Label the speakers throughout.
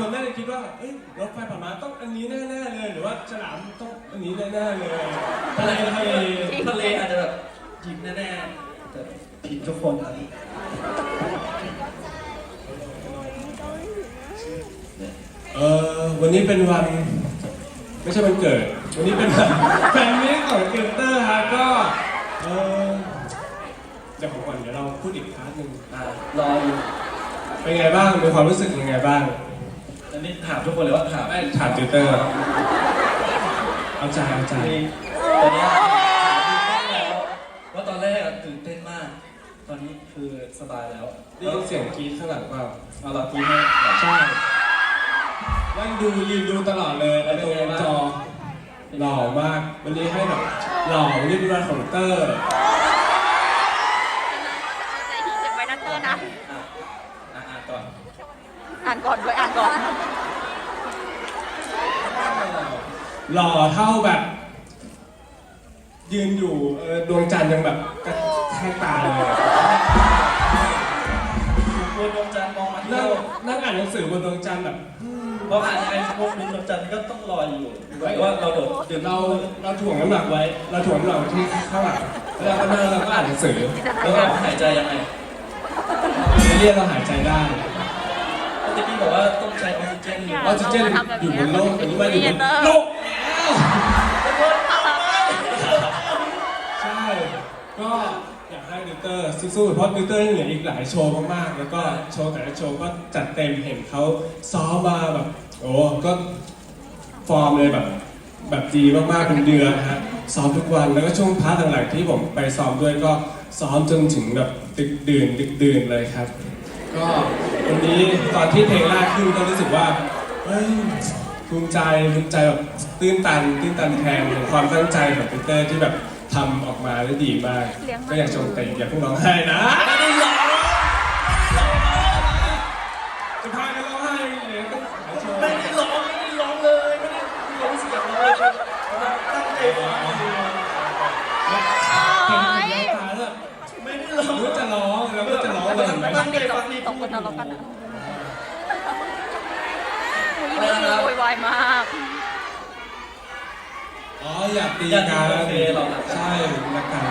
Speaker 1: คนน่าจะคิดว่าเอ้ยรถไฟผ่านมาต้องอันนี้แน่ๆเลย หรือว่าฉลามต้องอันนี้แน่ๆเลย
Speaker 2: ทะเลทะเลทะเลอาจจะแบบหยิบแน่ๆแต่ผิดทุกคนครับ
Speaker 1: เออวันนี้เป็นวันไม่ใช่วันเกิด วันนี้เป็นวันแฟนมิตรของเกนเตอร์ฮะก็เออเดี๋ยวผมก่อนเดี๋ยวเราพูดอีกครั้งหนึ่ง
Speaker 2: อ่ารออยู่
Speaker 1: เป็นไงบ้างมีความรู้สึกยังไงบ้าง
Speaker 2: อั นนี้ถามทุกคนเลยว่าถาม
Speaker 1: ไม่ถามติวเตอร์เอาใจเอาใจ
Speaker 2: มีตอนเนี้ยถามตื่นเต้นแล้วว่าตอนแรกอะตื่นเต้นมาก ตอนนี้คือสบายแล้ว
Speaker 1: ได้ยินเสียงกรี๊ดข้างหลังเปล่า
Speaker 2: เอาเรากินให้
Speaker 1: ใช่นั่งดูยืนดูตลอดเลยแล้วตรงจอหล่อมากวันนี้ให้แบบหล่อวันนี้เป็นวันของเตอร์
Speaker 3: ใจดีเก็บไว้นะเตอร์นะ
Speaker 2: อะอะอ่านก่อน
Speaker 3: อ่านก่อนด้วยอ่านก่อน
Speaker 1: หล่อเท่าแบบ ยืนอยู่เออดวงจันทร์ยังแบบกระแทกตาเลยอะ
Speaker 2: คุณดวงจันทร์มองมาที่
Speaker 1: นั่ง
Speaker 2: โลก
Speaker 1: นั่งอ่านหนังสือบนดวงจันทร์แบบ
Speaker 2: เพราะอ่านยังไงพวกคุณดวงจันทร์ก็ต้องลอยอยู่หรือว่าเราโดด
Speaker 1: เดี๋ยวเราเราถ่วงน้ำหนักไว้ เราถ่วงน้ำหนักไว้ที่ข้างหลังแล้วเราก็นั่งเราก็อ่านหนังสือ
Speaker 2: แล้วเราหายใจยังไง
Speaker 1: เรียกเราหายใจได้
Speaker 2: เมื่ อกี้บอกว่าต้องใช้ออกซิเจนหรือ
Speaker 1: ออกซิเจนอยู่บนโลกอันนี้มาอยู่บนโลกใช่ก็อยากให้ดิวเตอร์สู้ๆเพราะดิวเตอร์ยังเหลืออีกหลายโชว์มากๆแล้วก็โชว์แต่ละโชว์ก็จัดเต็มเห็นเขาซ้อมมาแบบโอ้ก็ฟอร์มเลยแบบแบบดีมากๆเป็นเดือนนะฮะซ้อมทุกวันแล้วก็ช่วงพาร์ทหลังๆที่ผมไปซ้อมด้วยก็ซ้อมจนถึงแบบดึกดื่นดึกดื่นเลยครับ ก็ วันนี้ตอนที่เพลงแรกขึ้นก็รู้สึกว่าเฮ้ยภูมิใจภูมิใจแบบตื้นตันตื้นตันแทนความตั้งใจของปีเตอร์ที่แบบทำออกมาได้ดีมาก ก็อยากชมแต่อย่าเพิ่งร้องไห้นะจะพากันร้องไห้เดี๋ยวต้องหาโชว์
Speaker 2: ไม่ได้ร้องไม่ได้ร้องเลยไม่ได้ร้องเสียงเลยตั้งใจฟังอยู่
Speaker 1: เห็นเห็นตาแล้ว
Speaker 2: ไม่ได้ร้อง
Speaker 1: รู้จะร้องแล้วก็จะร้องเลยเห็นไหม
Speaker 2: ตั้งใจฟังนี่
Speaker 3: ตก คนทะเลาะกันนะอุ้ยนี่คือโวยวายมาก
Speaker 1: อ๋ออยากตีกันใช่รักกัน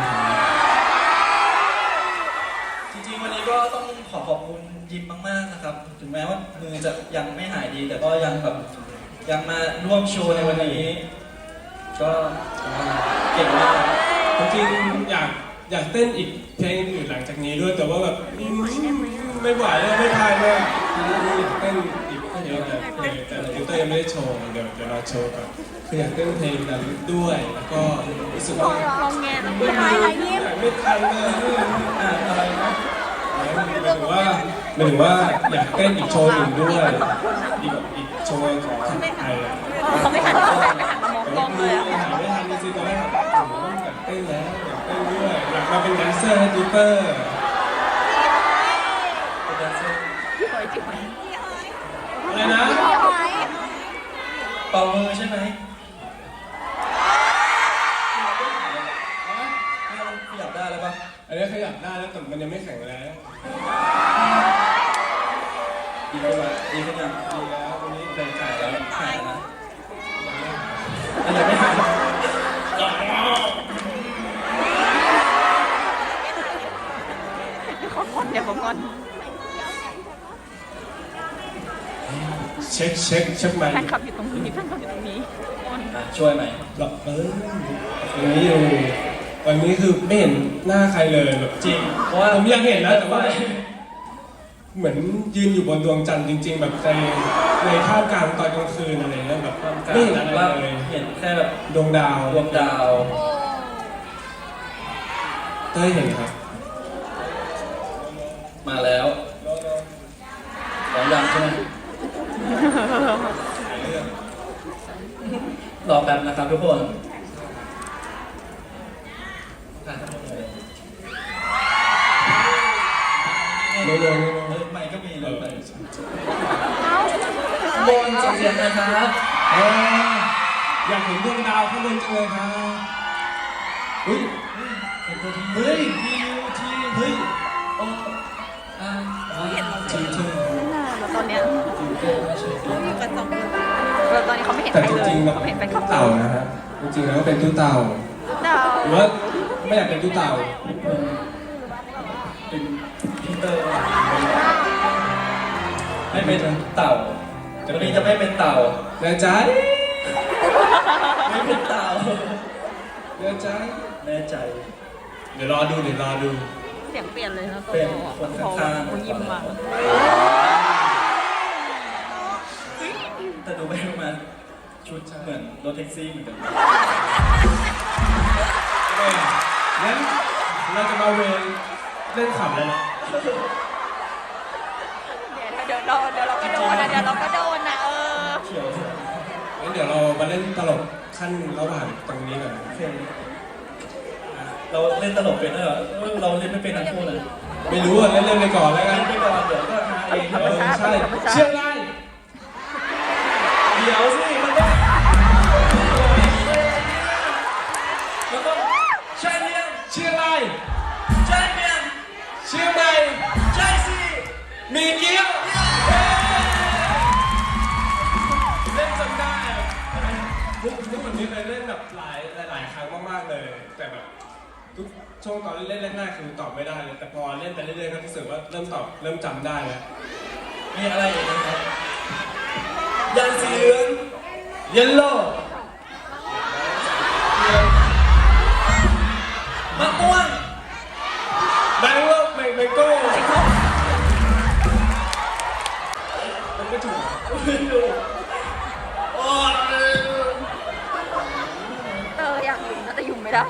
Speaker 2: จริงๆ วันนี้ก็ต้องขอขอบคุณยิมมากๆนะครับ ถึงแม้ว่ามือจะยังไม่หายดี แต่ก็ยังแบบยังมาร่วมโชว์ในวันนี้ ก็เก่งมาก
Speaker 1: จริงๆอยากอยากเต้นอีกเพลงอื่นหลังจากนี้ด้วยแต่ว่าแบบอืม ไม่ไหวแล้วไม่ทันเลยอยากเต้นอีกเยอะเลยแต่ติวเตอร์ยังไม่ได้โชว์เดี๋ยวเดี๋ยวราโชว์ก่อนคืออยากเต้นเพลงนั้นด้วยแล้วก็รู้สึกว่า
Speaker 3: ลองแงนะพี่ไม้อะไรเลย
Speaker 1: ไม่ทันเลย
Speaker 2: อะไรนะ
Speaker 1: หมายถึงว่าหมายถึงว่าอยากเต้นอีกโชว์หนึ่งด้วยอีกอีกโชว์ของไทยอะ
Speaker 3: เขาไม่หันเขาไม่หันมองกล้องเลยอะ
Speaker 1: ไม่ทันจริงๆตอนแรกแบบโอ้โหอยากเต้นแล้วอยากเต้นด้วยอยากมาเป็นแดนเซอร์ให้ติวเตอร์
Speaker 2: แดนเซอร์
Speaker 3: สวยจริง
Speaker 1: อะไรนะ
Speaker 2: เป่ามือใช่ไหมขยับได้แล้วปะ
Speaker 1: อันนี้ขยับได้แล้วแต่มันยังไม่แข็งแรง
Speaker 2: ดีขึ้นไหมดีขึ้นยัง
Speaker 1: ดีแล้ววันนี้
Speaker 2: เดินขายแล้วขายแล้วนะอันยังไม่หาย
Speaker 3: ขอก่อนเดี๋ยวขอก่อน
Speaker 1: เช็คเช็คเช็คไหม
Speaker 3: แฟนคลับอยู่ตรงนี้แฟนคลับอยู่ตรงนี้คน
Speaker 2: อะช่วยไหม
Speaker 1: หรอเออวันนี้อยู่วันนี้คือไม่เห็นหน้าใครเลยแบบ
Speaker 2: จริงเพราะว่า
Speaker 1: ผมอยากเห็นนะแต่ว่า เหมือนยืนอยู่บนดวงจันทร์จริง ๆ แบบในในท่ามกลางตอนกลางคืนอะไรเงี้ยแบบ
Speaker 2: ความกลา
Speaker 1: ไม่เห็นอะไร
Speaker 2: ว่า
Speaker 1: เลย
Speaker 2: เห็นแค่แบบ
Speaker 1: ดวงดาว
Speaker 2: ดวงดาว
Speaker 1: เต้ยเห็นครับ
Speaker 2: มาแล้วสองยังใช่ไหม รอแป๊บนะครับทุกคนถ่ายทั้งหมดเลย
Speaker 1: เร็วๆเร็ว
Speaker 2: เฮ้ยไม่ก็มี
Speaker 1: ๆ
Speaker 2: เล
Speaker 1: เอยอ
Speaker 2: ไป
Speaker 3: เอ้า
Speaker 2: บนส่งเสียงนะครับ
Speaker 1: เอออยากเห็นดวงดาวข้างบนจังเลยครับอุ้ย
Speaker 2: เป็นตัวที่
Speaker 1: เฮ้ยทีทีเฮ้ย
Speaker 2: โอ้อ่า
Speaker 1: ทีเธอ
Speaker 3: เราต้ องอนเนี้ย
Speaker 2: ฟิลเตอร์ไม่ใช่
Speaker 3: เขาอยู่กันสองคนแล้วตอนนี้เขาไม่เห็น
Speaker 1: แต่
Speaker 3: ใคร
Speaker 1: จ
Speaker 3: เลย
Speaker 1: ริงๆแล้ว
Speaker 3: เขาเห็นแฟนคลับ
Speaker 1: เต่านะฮะจริงๆแล้วก็เป็นตู้เต่า
Speaker 3: ดาว
Speaker 1: หรือว่าไม่อยากเป็นตู้เต่า
Speaker 2: เป็นฟิลเตอร์ไม่เป็นเต่าวันนี้จะไม่เป็นเต่า
Speaker 1: แน่ใจ
Speaker 2: ไม่เป็นเต่า
Speaker 1: แน่ใจ
Speaker 2: แน่ใจ
Speaker 1: เดี๋ยวรอดูเดี๋ยวรอดู
Speaker 3: เสียงเปลี่ยนเลยนะโต
Speaker 2: เป็น
Speaker 3: โตอะ
Speaker 2: คน
Speaker 3: พอ
Speaker 2: ข้างๆ
Speaker 3: เขายิ้มมา
Speaker 2: แต่ดูไปดูมาชุดเหมือนรถแท็กซี่เหมือนกัน
Speaker 1: โอเคงั้นเราจะมาเวรเล่นขำแล้วนะ
Speaker 3: เดี๋ยวเดี๋ยวเราเดี๋ยวเราก็โดนนะเดี๋ยวเราก็โดนนะเออ
Speaker 2: เขียว
Speaker 1: งั้นเดี๋ยวเรามาเล่นตลกขั้นระหว่างตรงนี้ก่อนนะ
Speaker 2: โอเคเราเล่นตลกเป็นด้วยเหรอเออเราเล่นไม่เป็นทั้งคู่เลย
Speaker 1: ไม่รู้อะเล่นเล่นไปก่อนแล้วกั
Speaker 2: เล่
Speaker 1: น
Speaker 2: นไปก่อนเดี๋ยวก็หาเอง
Speaker 1: เออใช่เชื่อได้
Speaker 2: เดี๋ยวสิมันต้แล้วก็ใช่เมียง
Speaker 1: เชื่ออะได้
Speaker 2: ใช่เมียง
Speaker 1: เชื่อไหม
Speaker 2: ใช่สิ
Speaker 1: มีเกี้ยวเล่นจนได้อะมุกมุกแบบนี้เลยเล่นแบบหลายหลายครั้งมากๆเลย แต่แบบทุกช่วงตอนเล่นแรกๆคือตอบไม่ได้เลยแต่พอเล่นไปเรื่อยๆก็รู้สึกว่าเริ่มตอบเริ่มจำได้แล้ว
Speaker 2: มีอะไรอีกนะครับ ยันสีเหลืองเยลโล่มะม่วง
Speaker 1: แบงโลกแบงแบงโก้มันไม่ถูก
Speaker 2: ไม่รู้โอ้ย
Speaker 3: เอออยากอยุ่นะแต่อยุ่ไม่ได้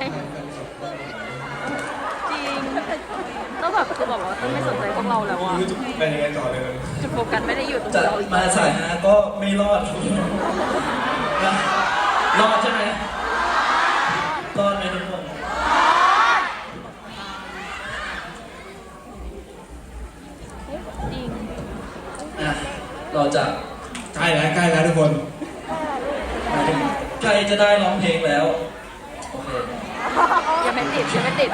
Speaker 3: คือแบบว่าต้องไม่สนใจพวกเราแล้วอะ
Speaker 1: ไม่รู้จะเป็นยังไงต่อเลย
Speaker 3: จุดโฟกัสไม่ได้อยู่ตรง
Speaker 2: จะ
Speaker 3: เราอีก
Speaker 2: มาสายฮาก็ไม่รอดนะรอดใช่ไหมรอดไหมทุกคน
Speaker 3: จริง
Speaker 2: อะเราจะ
Speaker 1: ใกล้แล้วใกล้แล้วทุกคน
Speaker 2: มาถึงใกล้จะได้ร้องเพลงแล้ว โอเค
Speaker 3: ยังไม่ติดยังไม่ติด